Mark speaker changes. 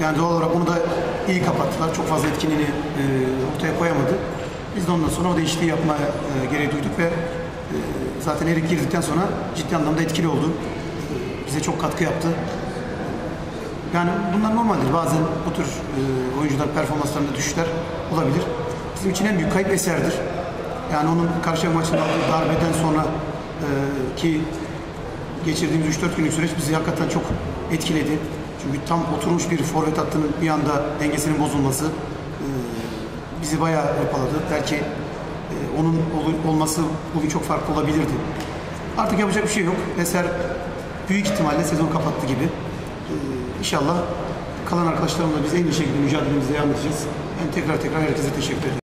Speaker 1: Yani doğal olarak onu da iyi kapattılar. Çok fazla etkinliğini e, ortaya koyamadı. Biz de ondan sonra o değişikliği yapmaya e, gereği duyduk ve e, zaten Erik girdikten sonra ciddi anlamda etkili oldu. E, bize çok katkı yaptı. Yani bunlar normaldir. Bazen bu tür e, oyuncular performanslarında düşüşler olabilir. Bizim için en büyük kayıp eserdir. Yani onun Karşıyaka maçında darbeden sonra e, ki geçirdiğimiz 3-4 günlük süreç bizi hakikaten çok etkiledi. Çünkü tam oturmuş bir forvet hattının bir anda dengesinin bozulması e, bizi bayağı hırpaladı. Belki e, onun ol- olması bugün çok farklı olabilirdi. Artık yapacak bir şey yok. Eser büyük ihtimalle sezon kapattı gibi. E, İnşallah kalan arkadaşlarımla biz en iyi şekilde mücadelemize devam edeceğiz. Ben tekrar tekrar herkese teşekkür ederim.